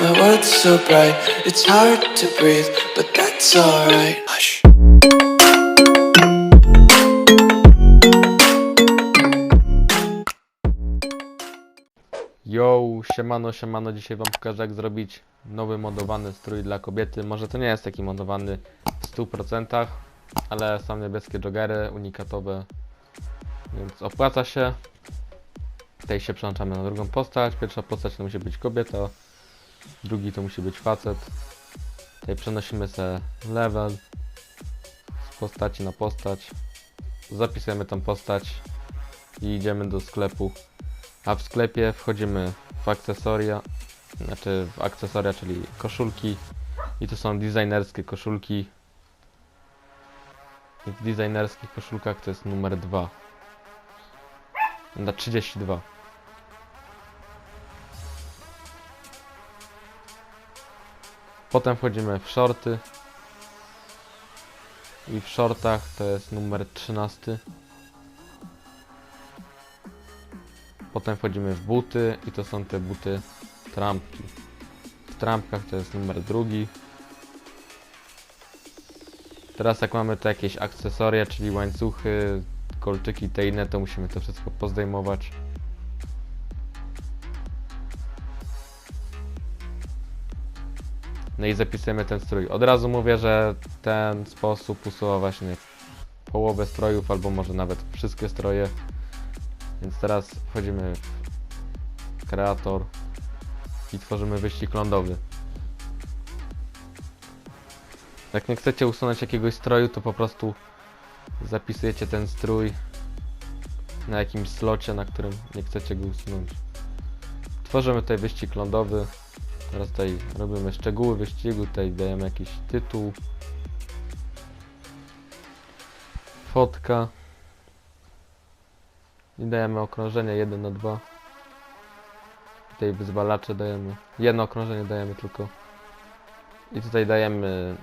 My world's so bright, it's hard to breathe, but that's alright. Hush. Yo, siemano, siemano, dzisiaj wam pokażę jak zrobić nowy modowany strój dla kobiety. Może to nie jest taki modowany w 100%, ale są niebieskie joggery, unikatowe, więc opłaca się. Tutaj się przełączamy na drugą postać. Pierwsza postać to musi być kobieta, drugi to musi być facet. Tutaj przenosimy se level z postaci na postać. Zapisujemy tą postać i idziemy do sklepu. A w sklepie wchodzimy w akcesoria, znaczy w akcesoria, czyli koszulki. I tu są designerskie koszulki. I w designerskich koszulkach to jest numer 2. Na 32. Potem wchodzimy w shorty. I w shortach to jest numer 13. Potem wchodzimy w buty i to są te buty trampki. W trampkach to jest numer drugi. Teraz jak mamy tu jakieś akcesoria, czyli łańcuchy, kolczyki te inne, to musimy to wszystko pozdejmować. No i zapisujemy ten strój. Od razu mówię, że ten sposób usuwa właśnie połowę strojów, albo może nawet wszystkie stroje. Więc teraz wchodzimy w kreator i tworzymy wyścig lądowy. Jak nie chcecie usunąć jakiegoś stroju, to po prostu zapisujecie ten strój na jakimś slocie, na którym nie chcecie go usunąć. Tworzymy tutaj wyścig lądowy. Teraz tutaj robimy szczegóły wyścigu, tutaj dajemy jakiś tytuł. Fotka. I dajemy okrążenie 1 na 2. Tutaj wyzwalacze dajemy. Jedno okrążenie dajemy tylko. I tutaj dajemy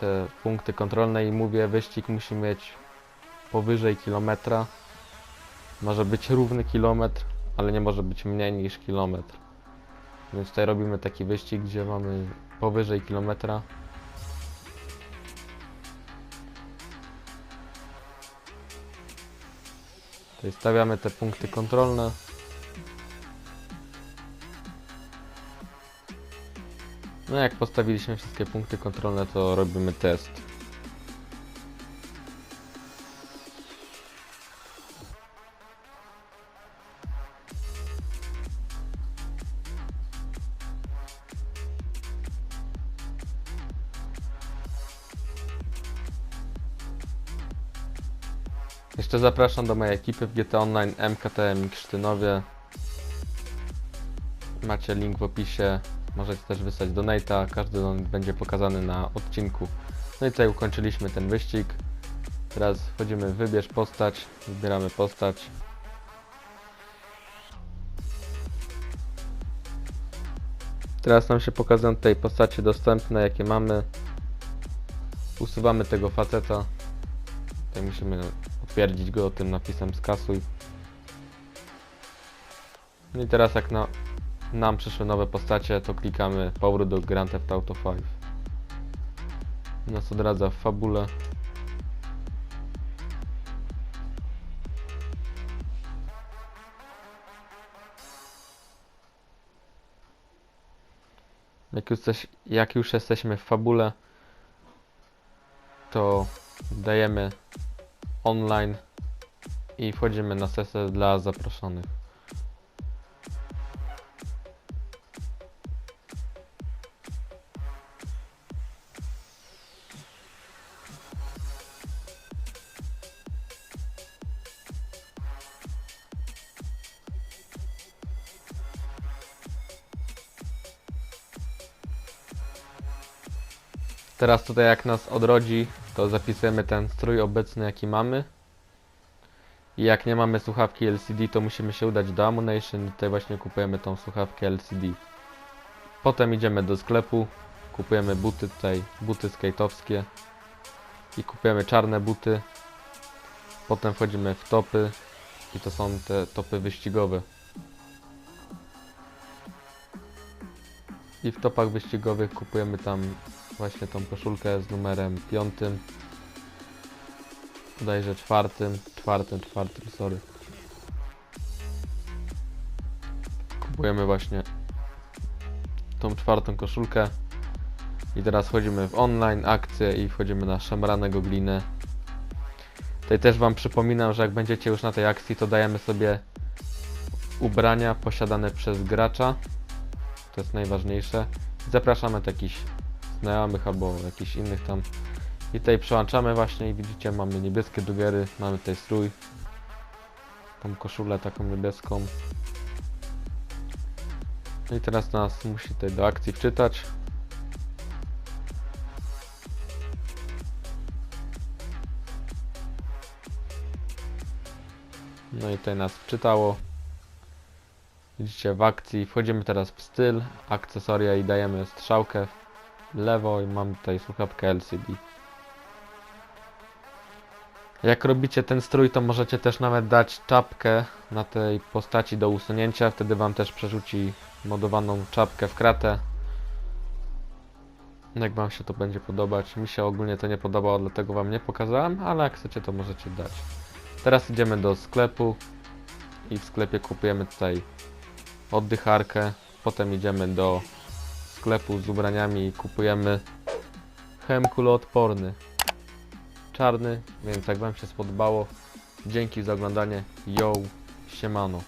te punkty kontrolne i mówię, wyścig musi mieć powyżej kilometra. Może być równy kilometr, ale nie może być mniej niż kilometr. Więc tutaj robimy taki wyścig, gdzie mamy powyżej kilometra. Tutaj stawiamy te punkty kontrolne. No jak postawiliśmy wszystkie punkty kontrolne, to robimy test. Jeszcze zapraszam do mojej ekipy w GT Online MKTM Krztynowie. Macie link w opisie. Możecie też wysłać donate'a. Każdy donate będzie pokazany na odcinku. No i tutaj ukończyliśmy ten wyścig. Teraz wchodzimy w wybierz postać. Wybieramy postać. Teraz nam się pokazują tutaj postacie dostępne, jakie mamy. Usuwamy tego faceta. Tutaj musimy potwierdzić go tym napisem skasuj. No i teraz jak na, nam przyszły nowe postacie, to klikamy powrót do Grand Theft Auto 5. Nas odradza w fabule. Jak już, coś, jak już jesteśmy w fabule, to dajemy online i wchodzimy na sesję dla zaproszonych. Teraz tutaj jak nas odrodzi, to zapisujemy ten strój obecny jaki mamy. I jak nie mamy słuchawki LCD, to musimy się udać do Ammunition i tutaj właśnie kupujemy tą słuchawkę LCD. Potem idziemy do sklepu, kupujemy buty tutaj, buty skate'owskie i kupujemy czarne buty. Potem wchodzimy w topy i to są te topy wyścigowe. I w topach wyścigowych kupujemy tam właśnie tą koszulkę z numerem piątym. Bodajże czwartym, czwartym, czwartym, sorry. Kupujemy właśnie tą czwartą koszulkę. I teraz wchodzimy w online akcję i wchodzimy na szemranego glinę. Tutaj też Wam przypominam, że jak będziecie już na tej akcji, to dajemy sobie ubrania posiadane przez gracza. To jest najważniejsze. Zapraszamy do jakichś znajomych albo jakichś innych tam. I tutaj przełączamy właśnie i widzicie, mamy niebieskie jogery, mamy tutaj strój. Tą koszulę taką niebieską. No i teraz nas musi tutaj do akcji wczytać. No i tutaj nas wczytało. Widzicie w akcji. Wchodzimy teraz w styl, akcesoria i dajemy strzałkę lewo i mam tutaj słuchawkę LCD. Jak robicie ten strój, to możecie też nawet dać czapkę na tej postaci do usunięcia, wtedy wam też przerzuci modowaną czapkę w kratę. Jak wam się to będzie podobać. Mi się ogólnie to nie podobało, dlatego wam nie pokazałem, ale jak chcecie to możecie dać. Teraz idziemy do sklepu i w sklepie kupujemy tutaj oddycharkę. Potem idziemy do sklepu z ubraniami i kupujemy hem kuloodporny. Czarny, więc jak Wam się spodobało, dzięki za oglądanie. Yo, siemano.